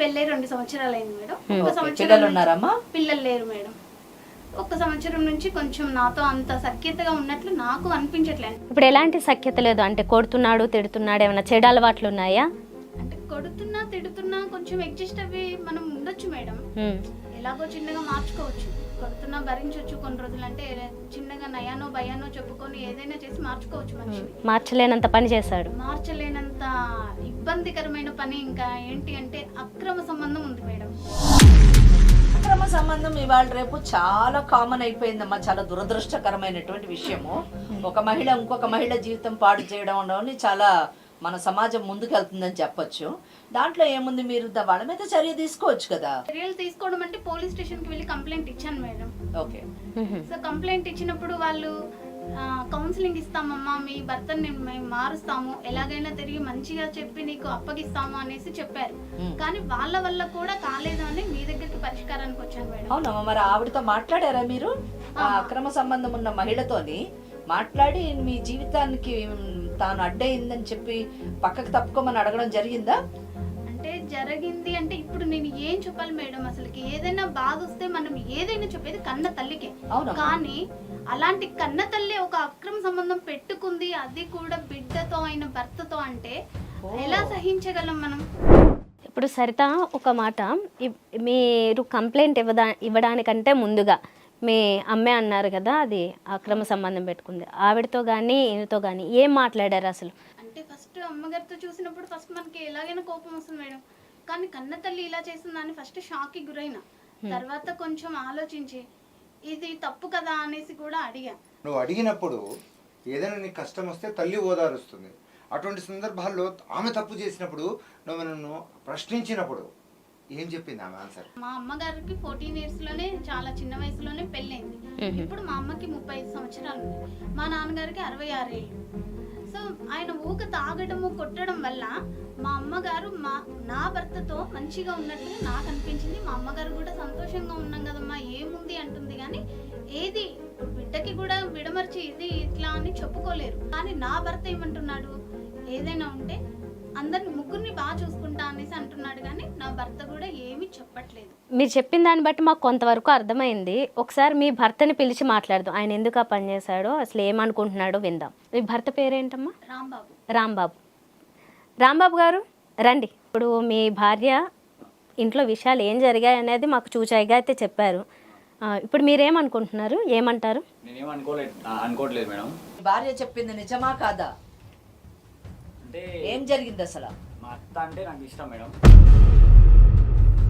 పెళ్ళై రెండు సంవత్సరాలు అయింది మేడం ఒక ఓకే. సంవత్సరం పిల్లలు నుంచి- ఉన్నారమ్మా? పిల్లలు లేరు మేడం. ఒక సంవత్సరం నుంచి కొంచెం నాతో అంత సఖ్యతగా ఉన్నట్లు నాకు అనిపించట్లేదు. ఇప్పుడు ఎలాంటి సఖ్యత లేదు? అంటే కొడుతున్నాడు తిడుతున్నాడు ఏమైనా చెడు అలవాట్లు ఉన్నాయా? అంటే కొడుతున్నా తిడుతున్నా కొంచెం అడ్జస్ట్ అవి మనం ఉండొచ్చు మేడం. ఎలాగో చిన్నగా మార్చుకోవచ్చు. కొడుతున్నా భరించవచ్చు కొన్ని రోజులు అంటే చిన్నగా నయానో భయానో చెప్పుకొని ఏదైనా చేసి మార్చుకోవచ్చు మనిషిని. మార్చలేనంత పని చేశాడు. మార్చలేనంత ఇబ్బందికరమైన పని ఇంకా ఏంటి అంటే అక్రమ సంబంధం ఉంది మేడం. అక్రమ సంబంధం ఇవాళ రేపు చాలా కామన్ అయిపోయిందమ్మా చాలా దురదృష్టకరమైనటువంటి విషయము. ఒక మహిళ ఇంకొక మహిళ జీవితం పాడు చేయడం అనేది చాలా మన సమాజం ముందుకెళ్తుందని చెప్పొచ్చు. దాంట్లో ఏముంది మీరు? వాళ్ళ మీద చర్య తీసుకోవచ్చు కదా. చర్యలు తీసుకోవడం అంటే పోలీస్ స్టేషన్కి వెళ్ళి కంప్లైంట్ ఇచ్చాను మేడం. ఓకే. సో కంప్లైంట్ ఇచ్చినప్పుడు వాళ్ళు కౌన్సిలింగ్ ఇస్తామమ్మా మీ భర్తని మేము మారుస్తాము ఎలాగైనా తిరిగి మంచిగా చెప్పి నీకు అప్పగిస్తాము అనేసి చెప్పారు. కానీ వాళ్ళ వల్ల కూడా కాలేదు అని మీ దగ్గరికి పరిష్కారానికి వచ్చాను మేడం. అవునమ్మా మరి ఆవిడతో మాట్లాడారా మీరు? ఆ అక్రమ సంబంధం ఉన్న మహిళతోని మాట్లాడి మీ జీవితానికి తాను అడ్డయిందని చెప్పి పక్కకు తప్పుకోమని అడగడం జరిగిందా? జరిగింది అంటే ఇప్పుడు నేను ఏం చెప్పాలి మేడం అసలుకి? ఏదైనా బాధ వస్తే మనం ఏదైనా చెప్పేది కన్న తల్లికే. కానీ అలాంటి కన్న తల్లి ఒక అక్రమ సంబంధం పెట్టుకుంది అది కూడా బిడ్డతో అయిన భర్తతో అంటే ఎలా సహించగలం మనం? ఇప్పుడు సరిత ఒక మాట మీరు కంప్లైంట్ ఇవ్వదా ఇవ్వడానికంటే ముందుగా మీ అమ్మే అన్నారు కదా అది అక్రమ సంబంధం పెట్టుకుంది. ఆవిడతో కానీ ఈయనతో కానీ ఏం మాట్లాడారు అసలు? అంటే ఫస్ట్ అమ్మగారితో చూసినప్పుడు ఫస్ట్ మనకి ఎలాగైనా కోపం వస్తుంది మేడం. కానీ కన్న తల్లి ఇలా చేసిందని ఫస్ట్ షాక్కి గురైన. తర్వాత కొంచెం ఆలోచించి ఇది తప్పు కదా అనేసి కూడా అడిగా. నువ్వు అడిగినప్పుడు ఏదైనా నీకు కష్టం వస్తే తల్లి ఓదారుస్తుంది. అటువంటి సందర్భాల్లో ఆమె తప్పు చేసినప్పుడు నువ్వు నన్ను ప్రశ్నించినప్పుడు ఏం చెప్పింది ఆమె ఆన్సర్? మా అమ్మగారికి ఫోర్టీన్ ఇయర్స్లోనే చాలా చిన్న వయసులోనే పెళ్ళైంది. ఇప్పుడు మా అమ్మకి ముప్పై ఐదు సంవత్సరాలు మా నాన్నగారికి అరవై ఆరు ఏళ్ళు. సో ఆయన ఊక తాగడము కొట్టడం వల్ల మా అమ్మగారు మా నా భర్తతో మంచిగా ఉన్నట్టు నాకు అనిపించింది. మా అమ్మగారు కూడా సంతోషంగా ఉన్నాం కదమ్మా ఏముంది అంటుంది కానీ ఏది? బిడ్డకి కూడా విడమర్చి ఇది ఇట్లా అని చెప్పుకోలేరు. కానీ నా భర్త ఏమంటున్నాడు? ఏదైనా ఉంటే అందరిని ముగ్గురిని బాగా చూసుకుంటా అనేసి అంటున్నాడు కానీ నా భర్త కూడా ఏమీ చెప్పట్లేదు. మీరు చెప్పిన దాన్ని బట్టి మాకు కొంతవరకు అర్థమైంది. ఒకసారి మీ భర్తని పిలిచి మాట్లాడదాం. ఆయన ఎందుకు ఆ పని చేశాడో అసలు ఏమనుకుంటున్నాడో విందాం. మీ భర్త పేరేంటమ్మా? రాంబాబు. రాంబాబు. రాంబాబు గారు రండి. ఇప్పుడు మీ భార్య ఇంట్లో విషయాలు ఏం జరిగాయి అనేది మాకు చూచాయిగా అయితే చెప్పారు. ఇప్పుడు మీరేమనుకుంటున్నారు? ఏమంటారు? నేనేం అనుకోలేదు. ఆ, అనుకోవట్లేదు మేడం. మీ భార్య చెప్పింది నిజమా కాదా? అంటే ఏం జరిగింది అసలు? మా అత్త అంటే నాకు ఇష్టం మేడం.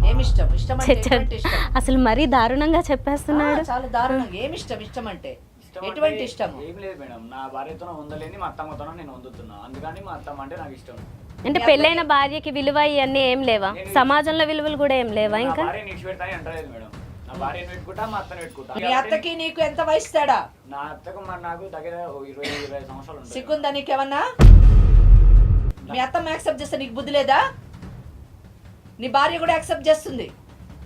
ఏమి ఇష్టం? ఇష్టం అంటే ఎటువంటి ఇష్టం? అసలు మరీ దారుణంగా చెప్పేస్తున్నాడు. చాలా దారుణం ఏమి ఇష్టం? ఇష్టం అంటే? ఇష్టం ఎటువంటి ఇష్టం ఏం లేదు మేడం. నా భార్యతో ఉండలేని మా అత్తమ్మతోనో నేను వందుతున్నా. అందుకని మా అత్తమ్మ అంటే నాకు ఇష్టం. అంటే పెళ్ళైన భార్యకి విలువ ఇవన్నీ ఏం లేవా? సమాజంలో విలువలు కూడా ఏం లేవా నా ఇంకా? భార్య నీచి పెడతాని అంటలేదు మేడం. నా భార్యను పెట్టుకుంటా మా అత్తని పెట్టుకుంటా మీ అత్తకి నీకు ఎంత వయసు తేడా? నా అత్తకు మరి నాకు దగ్గర ఓ ఇరవై ఇరవై సంవత్సరాలు ఉంటాయి సిగ్గుందా నీకేమన్నా? మీ అత్తమ్మ యాక్సెప్ట్ చేస్తే నీకు బుద్ధి లేదా? నీ భార్య కూడా యాక్సెప్ట్ చేస్తుంది.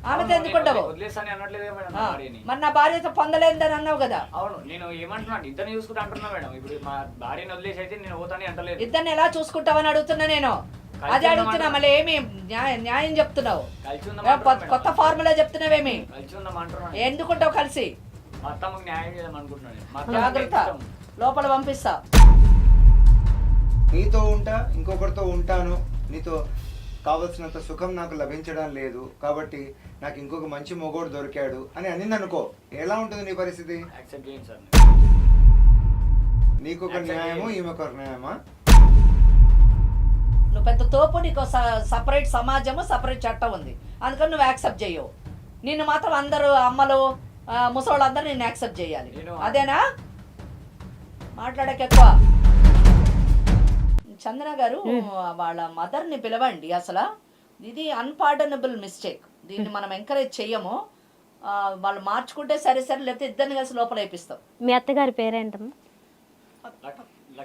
ఆమెతో అవును, ఎందుకు నేను ఉండవు వదిలేస్తాను అనట్లేదు మేడం ఆ, నా భార్యని. మరి నా భార్యతో పొందలేదని అన్నావు కదా? అవును నేను ఏమంటున్నాను ఇద్దరిని చూసుకుంటా అంటున్నా మేడం. ఇప్పుడు మా భార్యని వదిలేసి అయితే నేను పోతాని అంటలేదు. ఇద్దరిని ఎలా చూసుకుంటావని అడుగుతున్నా నేను? అదే అడుగుతున్నా మళ్ళీ ఏమి న్యాయం చెప్తున్నావు? కొత్త-. ఫార్ములా చెప్తున్నావేమి ఎందుకుంటావు కలిసి? జాగ్రత్త. లోపల పంపిస్తా. నీతో ఉంటా ఇంకొకరితో ఉంటాను. నీతో కావలసినంత సుఖం నాకు లభించడం లేదు. కాబట్టి నాకు ఇంకొక మంచి మొగోడు దొరికాడు అని అనింది అనుకో ఎలా ఉంటుంది నీ పరిస్థితి? నీకొక Accept న్యాయము చేయండి. ఈమెకొక న్యాయమా? నువ్వు పెద్ద తోపు నీకు సపరేట్ సమాజము సపరేట్ చట్టం ఉంది. అందుకని నువ్వు యాక్సెప్ట్ చేయవు. నిన్ను మాత్రం అందరూ అమ్మలు ముసలోళ్ళందరూ నిన్ను యాక్సెప్ట్ చేయాలి. నేను- అదేనా? మాట్లాడక ఎక్కువ చందన గారు వాళ్ళ మదర్ని పిలవండి అసలు. ఇది అన్పార్డనబుల్ మిస్టేక్ దీన్ని మనం ఎంకరేజ్ చెయ్యము. వాళ్ళు మార్చుకుంటే సరే సరే లేకపోతే ఇద్దరిని కలిసి లోపల వేపిస్తాం. మీ అత్తగారి పేరేంటమ్మా? లక్-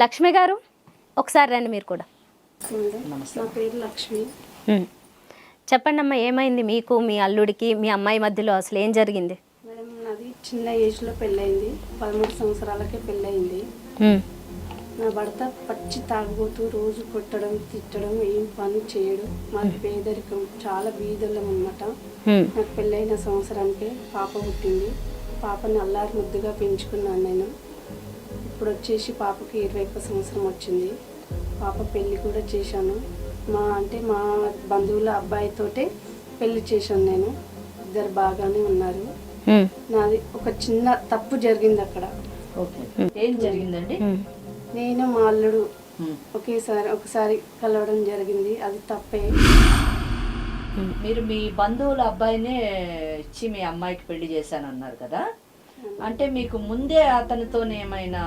లక్ష్మి. గారు ఒకసారి రండి మీరు కూడా. నా పేరు లక్ష్మి. చెప్పండి అమ్మా ఏమైంది మీకు మీ అల్లుడికి మీ అమ్మాయి మధ్యలో అసలు ఏం జరిగింది? నాది చిన్న ఏజ్లో పెళ్ళయింది. పదమూడు సంవత్సరాలకే పెళ్ళయింది. నా భర్త పచ్చి తాగుబోతూ రోజు కొట్టడం తిట్టడం ఏం పని చేయడు. మాది పేదరికం చాలా బీదలం అనమాట. నాకు పెళ్ళైన సంవత్సరానికి పాప పుట్టింది. పాపని అల్లారి ముద్దుగా పెంచుకున్నాను నేను. ఇప్పుడు వచ్చేసి పాపకి ఇరవై ఒక్క సంవత్సరం వచ్చింది. పాప పెళ్ళి కూడా చేశాను. మా అంటే మా బంధువుల అబ్బాయితోటే పెళ్ళి చేశాను నేను. ఇద్దరు బాగానే ఉన్నారు. నాది ఒక చిన్న తప్పు జరిగింది అక్కడ. ఓకే. ఏం జరిగిందండి. నేను మా అల్లుడు. ఒకేసారి ఒకసారి కలవడం జరిగింది. అది తప్పే. మీరు మీ బంధువుల అబ్బాయినే ఇచ్చి మీ అమ్మాయికి పెళ్ళి చేశానన్నారు కదా? అంటే మీకు ముందే అతనితో ఏమైనా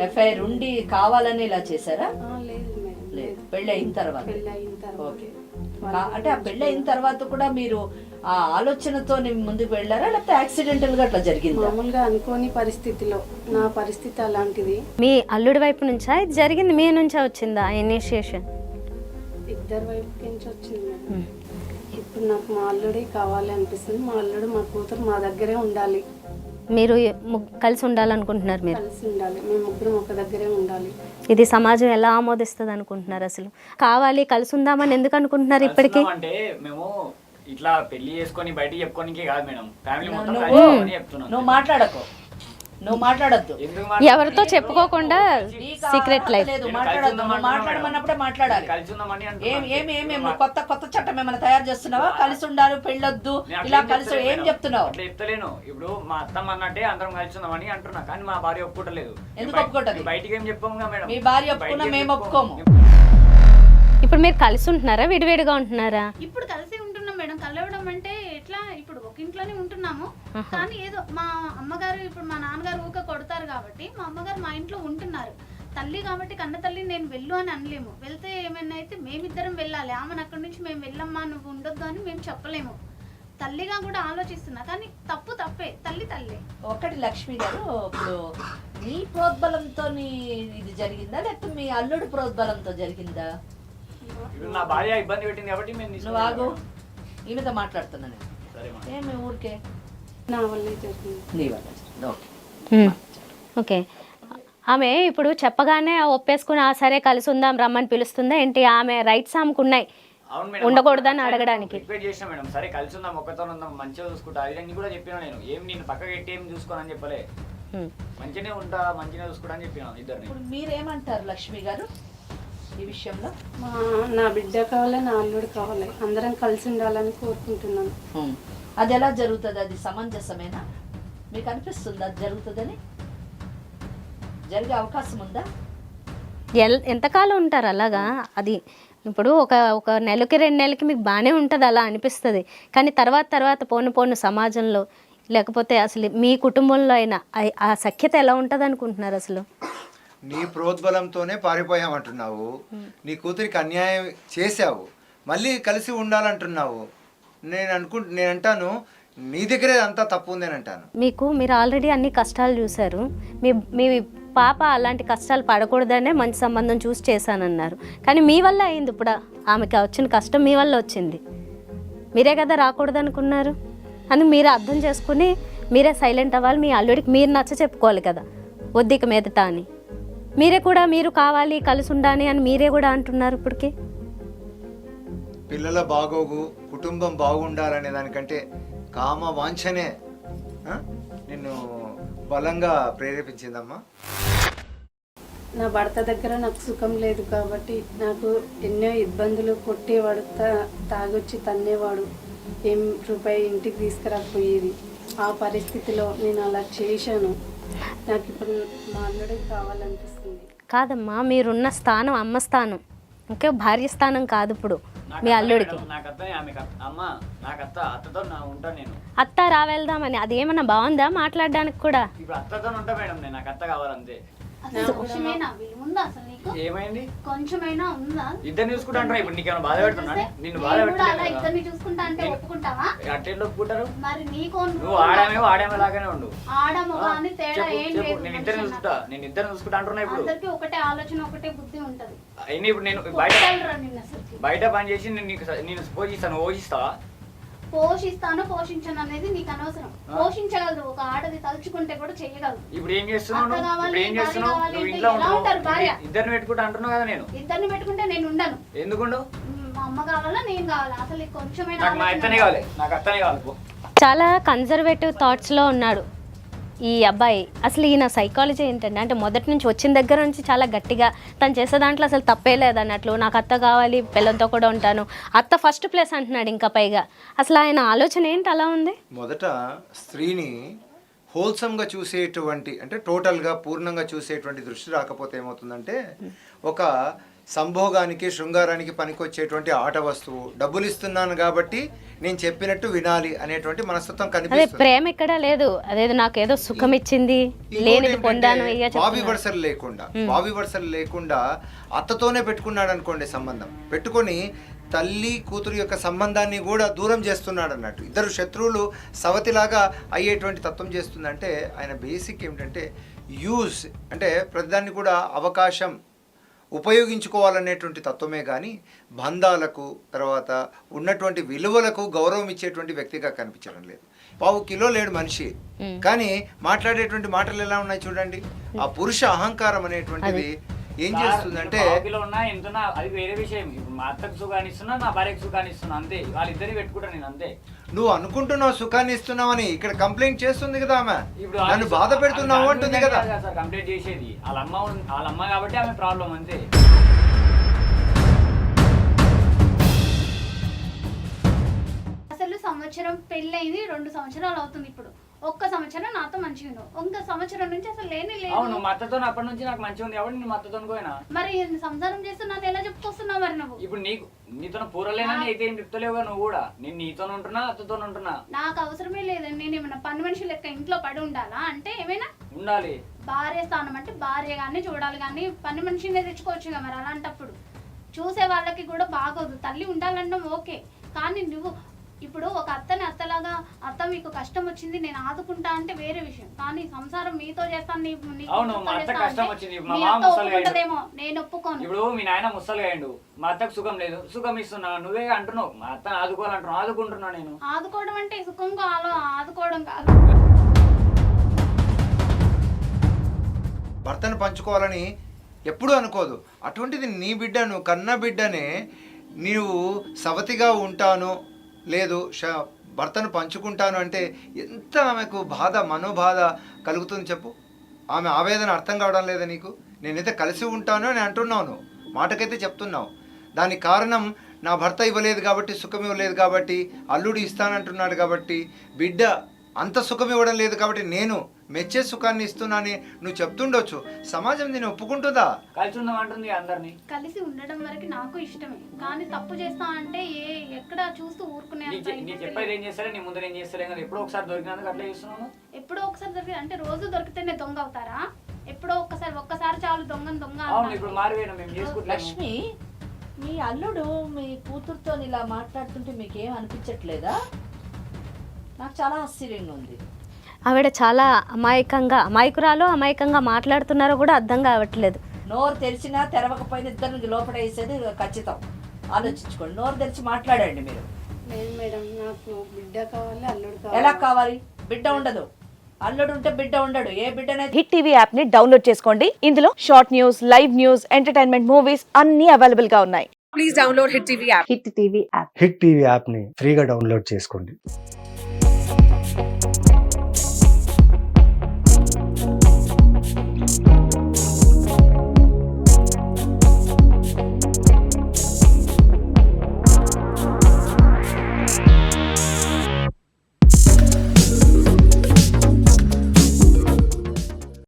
ఎఫ్ఐఆర్ ఉండి కావాలని ఇలా చేశారా లేదు మేడం లేదు. పెళ్ళి అయిన తర్వాత. పెళ్ళి అయిన తర్వాత. ఓకే. అంటే ఆ పెళ్ళి అయిన తర్వాత కూడా మీరు ఆ ఆలోచనతో ముందుకు వెళ్ళారా? లేకపోతే యాక్సిడెంటల్గా అట్లా జరిగిందా? మామూలుగా అనుకోని పరిస్థితిలో. నా పరిస్థితి అలాంటిది. మీ అల్లుడి వైపు నుంచా? ఇది జరిగింది మీ నుంచా వచ్చిందా ఇనిషియేషన్ ఇద్దరు వైపు నుంచి వచ్చింది. మేడం ఇప్పుడు నాకు మా అల్లుడే కావాలి అనిపిస్తుంది. మా అల్లుడు మా కూతురు మా దగ్గరే ఉండాలి. మీరు కలిసి ఉండాలనుకుంటున్నారు మీరు? కలిసి ఉండాలి. మేము ముగ్గురం ఒక దగ్గరే ఉండాలి. ఇది సమాజం ఎలా ఆమోదిస్తుంది అనుకుంటున్నారు అసలు? కావాలి కలిసి ఉందామని ఎందుకు అనుకుంటున్నారు ఇప్పటికీ? అంటే మేము ఇట్లా పెళ్ళి చేసుకొని బయటికి చెప్పుకోనికే కాదు మేడం. ఫ్యామిలీ మొత్తం చెప్తున్నాం. నువ్వు మాట్లాడకు. నువ్వు మాట్లాడద్దు. ఎందుకు ఎవరితో చెప్పుకోకుండా సీక్రెట్ లైఫ్ లేదు మాట్లాడద్దు. నువ్వు మాట్లాడమన్నప్పుడే మాట్లాడాలి. ఏం నువ్వు కొత్త కొత్త చట్టం ఏమైనా తయారు చేస్తున్నావా? కలిసి ఉండాలి పెళ్ళొద్దు ఇలా కలిసి ఏం. చెప్తున్నావు? చెప్తలేను. ఇప్పుడు మా అత్తమ్మ అన్నట్టే అందరం కలిసి ఉందామని అంటున్నా కానీ మా భార్య ఒప్పుకోవట్లేదు. ఎందుకు ఒప్పుకోవట్లేదు? బయటికి ఏం చెప్పాము మేడం? మీ భార్య ఒప్పుకున్నా మేము. ఒప్పుకోము. ఇప్పుడు మీరు కలిసి ఉంటున్నారా? విడివిడిగా ఉంటున్నారా? ఇప్పుడు కలిసి ఉంటున్నాం మేడం. కలవడం అంటే ఇంట్లోనే ఉంటున్నాము. కానీ ఏదో మా అమ్మగారు ఇప్పుడు మా నాన్నగారు ఊక కొడతారు కాబట్టి మా అమ్మగారు మా ఇంట్లో ఉంటున్నారు. తల్లి కాబట్టి కన్న తల్లి నేను వెళ్ళు అని అనలేము. వెళ్తే ఏమైనా అయితే మేమిద్దరం వెళ్ళాలి. ఆమెను అక్కడి నుంచి మేము వెళ్ళమ్మా నువ్వు ఉండొద్దు అని మేము చెప్పలేము. తల్లిగా కూడా ఆలోచిస్తున్నా. కానీ తప్పు తప్పే. తల్లి తల్లే. ఒకటి లక్ష్మి గారు ఇప్పుడు నీ ప్రోద్బలంతో ఇది జరిగిందా? లేకపోతే మీ అల్లుడు ప్రోద్బలంతో జరిగిందా? నా భార్య ఇబ్బంది పెట్టింది కాబట్టి ఆగు. ఈమెతో మాట్లాడుతున్నా నేను. సరే మా ఏమి ఊరికే? నా వల్లే జరిగింది. నీ వల్ల జరిగింది. ఓకే. హ్మ్. ఓకే. ఆమె ఇప్పుడు చెప్పగానే ఒప్పేసుకుని ఆ సరే కలిసి ఉందాం రమ్మని పిలుస్తుందా ఏంటి? ఆమె రైట్స్ ఆమెకు ఉన్నాయి. అవును మేడం ఉండకూడదని అడగడానికి. రిక్వెస్ట్ చేసిన మేడం సరే కలిసి ఉందాం ఒక్కతో ఉందాం మంచిగా చూసుకుంటా. అది నేను కూడా చెప్పినా నేను. ఏం నేను పక్కకి ఎట్టి ఏం చూసుకోనని చెప్పలే. హ్మ్. మంచిగానే ఉంటా మంచిగా చూసుకుంటా అని చెప్పినా ఇద్దరిని. ఇప్పుడు మీరేమంటారు లక్ష్మి గారు ఈ విషయంలో? మా నా బిడ్డ కావాలి నా అల్లుడు కావాలి. అందరం కలిసి ఉండాలని కోరుకుంటున్నాను. అది ఎలా జరుగుతుంది? అది సమంజసమేనా? మీకు అనిపిస్తుంది? అది జరుగుతుందని? జరిగే అవకాశం ఉందా? ఎల్ ఎంతకాలం ఉంటారు అలాగా? అది ఇప్పుడు ఒక ఒక నెలకి రెండు నెలలకి మీకు బాగానే ఉంటుంది అలా అనిపిస్తుంది. కానీ తర్వాత తర్వాత పోను పోను సమాజంలో లేకపోతే అసలు మీ కుటుంబంలో అయినా ఆ- ఆ సఖ్యత ఎలా ఉంటుంది అనుకుంటున్నారు అసలు? నీ ప్రోద్బలంతోనే పారిపోయామంటున్నావు. నీ కూతురికి అన్యాయం చేశావు. మళ్ళీ కలిసి ఉండాలంటున్నావు. నేను అనుకు నేను అంటాను నీ దగ్గరే అంతా తప్పు ఉందని అంటాను. మీకు మీరు ఆల్రెడీ అన్ని కష్టాలు చూశారు. మీ మీ పాప అలాంటి కష్టాలు పడకూడదనే మంచి సంబంధం చూసి చేశానన్నారు. కానీ మీ వల్ల అయింది ఇప్పుడు ఆమెకి వచ్చిన కష్టం మీ వల్ల వచ్చింది. మీరే కదా రాకూడదు అనుకున్నారు అని మీరు అర్థం చేసుకుని మీరే సైలెంట్ అవ్వాలి మీ అల్లుడికి మీరు నచ్చ చెప్పుకోవాలి కదా. వద్దిక మీదట అని. మీరే కూడా మీరు కావాలి కలిసి ఉండాలి అని మీరే కూడా అంటున్నారు ఇప్పటికి. పిల్లల బాగోగు కుటుంబం బాగుండాలనే దానికంటే కామ వాంఛనే నిన్ను బలంగా ప్రేరేపించిందమ్మా. నా భర్త దగ్గర నాకు సుఖం లేదు కాబట్టి నాకు ఎన్నో ఇబ్బందులు కొట్టేవాడు తా- తాగొచ్చి తన్నేవాడు. ఏం రూపాయి ఇంటికి తీసుకురాకపోయేది. ఆ పరిస్థితిలో నేను అలా చేశాను. నాకు ఇప్పుడు మా అల్లుడే కావాలనిపిస్తుంది. కాదమ్మా మీరున్న స్థానం అమ్మ స్థానం. ఓకే భార్య స్థానం కాదు ఇప్పుడు మీ అత్త అల్లుడికి అత్త ఆమె అమ్మ నాకు అత్త అత్తతో నా ఉంటాను నేను. అత్త రావెళ్దామని అదేమన్నా బాగుందా మాట్లాడడానికి కూడా? కొంచెమైనా ఉందా? ఇప్పుడు నీకేమైనా బాధ పెడుతున్నా? నిన్ను బాధ ఇద్దరిని చూసుకుంటా అంటే ఒప్పుకుంటావా? ఒప్పుకుంటారు? మరి నీకు నువ్వు ఆడామే లాగానే ఉండు. అని తేడా ఏం లేదు నేను చూసుకుంటా నేను చూసుకుంటా అంటున్నా ఇప్పుడు. అందరికి ఒకటే ఆలోచన ఒకటే బుద్ధి ఉంటది. అయినా ఇప్పుడు నేను బయట బయట పని చేసి నేను నీకు నేను పోషిస్తాను ఓషిస్తావా పోషిస్తాను పోషించను అనేది నీకు అనవసరం. పోషించగలదు ఒక ఆడది తలుచుకుంటే కూడా చెయ్యగలదు ఇప్పుడు ఏం చేస్తున్నావు ఇప్పుడు ఏం చేస్తున్నావు? నువ్వు ఇంట్లో ఉంటారు భార్య? ఉంటావు ఇద్దరిని పెట్టుకుంటా అంటున్నావు కదా నేను? ఇద్దరిని పెట్టుకుంటే నేను ఉండను. ఎందుకుండు మ్, అమ్మ కావాలా నేను కావాలా. అసలు కొంచెమైనా నాకు మా అత్తనే కావాలి. నాకు అత్తనే కావాలి చాలా కన్జర్వేటివ్ థాట్స్లో ఉన్నాడు. ఈ అబ్బాయి అసలు ఈయన సైకాలజీ ఏంటంటే అంటే మొదటి నుంచి వచ్చిన దగ్గర నుంచి చాలా గట్టిగా తను చేసే దాంట్లో అసలు తప్పే లేదన్నట్లు నాకు అత్త కావాలి పిల్లలతో కూడా ఉంటాను. అత్త ఫస్ట్ ప్లేస్ అంటున్నాడు ఇంకా పైగా. అసలు ఆయన ఆలోచన ఏంటి అలా ఉంది? మొదట స్త్రీని హోల్సమ్గా చూసేటువంటి అంటే టోటల్గా పూర్ణంగా చూసేటువంటి దృష్టి రాకపోతే ఏమవుతుందంటే ఒక సంభోగానికి శృంగారానికి పనికొచ్చేటువంటి ఆట వస్తువు. డబ్బులు ఇస్తున్నాను కాబట్టి నేను చెప్పినట్టు వినాలి అనేటువంటి మనస్తత్వం అదే కనిపిస్తుంది. ప్రేమ ఇక్కడ లేదు. అదేదో నాకు ఏదో సుఖం ఇచ్చింది ఇంకోటి లేనిది ఏంటంటే, పొందాను అయ్యా బావి. వరుసలు లేకుండా బావి వరుసలు లేకుండా అత్తతోనే పెట్టుకున్నాడు అనుకోండి సంబంధం. పెట్టుకొని తల్లి కూతురు యొక్క సంబంధాన్ని కూడా దూరం చేస్తున్నాడు అన్నట్టు ఇద్దరు శత్రువులు సవతిలాగా అయ్యేటువంటి తత్వం చేస్తుందంటే ఆయన బేసిక్ ఏమిటంటే యూజ్ అంటే ప్రతిదాన్ని కూడా అవకాశం ఉపయోగించుకోవాలనేటువంటి తత్వమే కానీ బంధాలకు తర్వాత ఉన్నటువంటి విలువలకు గౌరవం ఇచ్చేటువంటి వ్యక్తిగా కనిపించడం లేదు. పావు కిలో లేడు మనిషి. కానీ మాట్లాడేటువంటి మాటలు ఎలా ఉన్నాయి చూడండి. ఆ పురుష అహంకారం అనేటువంటిది ఏం చేస్తుందంటే హాబీలో ఉన్నా ఎంతున్నా అది వేరే విషయం. మా అత్తకు సుఖాన్ని ఇస్తున్నా నా భార్యకు సుఖాన్ని ఇస్తున్నా అంతే. వాళ్ళిద్దరిని పెట్టుకుంటా నేను అంతే. నువ్వు అనుకుంటున్నావు సుఖాన్ని ఇస్తున్నావని ఇక్కడ కంప్లైంట్ చేస్తుంది కదా ఆమె. ఇప్పుడు నన్ను బాధ పెడుతున్నావు అంటుంది కదా. సార్ కంప్లీట్ చేసేది. వాళ్ళ అమ్మ వాళ్ళ అమ్మ కాబట్టి ఆమె ప్రాబ్లం అంతే. అసలు సంవత్సరం పెళ్ళయింది రెండు సంవత్సరాలు అవుతుంది ఇప్పుడు. ఒక్క సంవత్సరం నాతో మంచిగా ఉన్నావు ఒక్క సంవత్సరం నుంచి అసలు లేని అవును లేదు మా అత్తతో అప్పటి నుంచి నాకు మంచిగా ఉంది కాబట్టి నేను మా అత్తతో పోయినా. మరి సంసారం చేస్తూ నాతో ఎలా చెప్పుకొస్తున్నావు మరి నువ్వు? ఇప్పుడు నీకు నీతో పూరలేనని అయితే ఏం చెప్తలేవుగా నువ్వు కూడా. నేను నీతో ఉంటున్నా అత్తతో ఉంటున్నా. నాకు అవసరమే లేదండి నేను ఏమైనా పని మనిషి లెక్క ఇంట్లో పడి ఉండాలా? అంటే ఏమైనా? ఉండాలి. భార్య స్థానం అంటే భార్య కానీ చూడాలి కానీ పని మనిషినే తెచ్చుకోవచ్చు కదా మరి అలాంటప్పుడు. చూసే వాళ్ళకి కూడా బాగోదు. తల్లి ఉండాలనడం ఓకే. కానీ నువ్వు ఇప్పుడు ఒక అత్తని అత్తలాగా అత్త మీకు కష్టం వచ్చింది నేను ఆదుకుంటా అంటే వేరే విషయం. కానీ సంసారం మీతో చేస్తాను సుఖం అత్త అత్త ఒప్పుకుంటదేమో నేను ఒప్పుకోను. ఇప్పుడు మీ నాయన ముసలి అయ్యిండు. మా అత్తకు సుఖం లేదు. సుఖం ఇస్తున్నా నువ్వే అంటున్నావు. మా అత్తను ఆదుకోవాలంటున్నావు ఆదుకుంటున్నా నేను. ఆదుకోవడం అంటే సుఖంగా ఆలో ఆదుకోవడం కాదు. భర్తను పంచుకోవాలని ఎప్పుడూ అనుకోదు. అటువంటిది నీ బిడ్డ నువ్వు కన్న బిడ్డనే నీవు సవతిగా ఉంటాను లేదు ష భర్తను పంచుకుంటాను అంటే ఎంత ఆమెకు బాధ మనోబాధ కలుగుతుంది చెప్పు? ఆమె ఆవేదన అర్థం కావడం లేదా నీకు? నేనైతే కలిసి ఉంటాను అని అంటున్నావు మాటకైతే చెప్తున్నావు. దానికి కారణం నా భర్త ఇవ్వలేదు కాబట్టి సుఖం ఇవ్వలేదు కాబట్టి అల్లుడు ఇస్తానంటున్నాడు కాబట్టి బిడ్డ అంత సుఖం ఇవ్వడం లేదు కాబట్టి నేను మెచ్చే సుఖాన్ని ఇస్తున్నానని నువ్వు చెప్తుండొచ్చు. సమాజం నేను ఒప్పుకుంటుందా? కలిసి ఉందాం అంటుంది అందరినీ. కలిసి ఉండడం వరకు నాకు ఇష్టమే. కానీ తప్పు చేస్తా అంటే ఏ ఎక్కడ చూస్తూ ఊరుకునే నీ చె- చెప్పేది. ఏం చేస్తారే? నీ ముందర ఏం చేస్తారే? కదా. ఎప్పుడో ఒకసారి దొరికినందుకు అట్లా చేస్తున్నాను ఎప్పుడో ఒకసారి దొరికింది అంటే రోజు దొరికితేనే దొంగ అవుతారా? ఎప్పుడో ఒక్కసారి ఒక్కసారి చాలు దొంగను దొంగ అవును అంటారు. ఇప్పుడు మారిపోయినా మేము చేసుకుంటాము లక్ష్మి మీ అల్లుడు మీ కూతురుతో ఇలా మాట్లాడుతుంటే మీకేం అనిపించట్లేదా? నాకు చాలా ఆశ్చర్యంగా ఉంది. ఆవిడ చాలా అమాయకంగా అమాయకురాలు అమాయకంగా మాట్లాడుతున్నారో కూడా అర్థం కావట్లేదు. నోరు తెరిచినా తెరవకపోయినా ఇద్దరిని లోపల వేసేది ఖచ్చితం. ఆలోచించుకోండి. నోరు తెరిచి మాట్లాడండి మీరు. లేదు మేడం నాకు బిడ్డ కావాలి అల్లుడు ఎలా కావాలి? బిడ్డ ఉండదు. అల్లుడు ఉంటే బిడ్డ ఉండడు. ఏ బిడ్డనైతే హిట్ టీవీ యాప్ని డౌన్లోడ్ చేసుకోండి. ఇందులో short news live news entertainment movies అన్ని అవైలబుల్గా ఉన్నాయి. హిట్ టీవీ యాప్ని ఫ్రీగా డౌన్లోడ్ చేసుకోండి.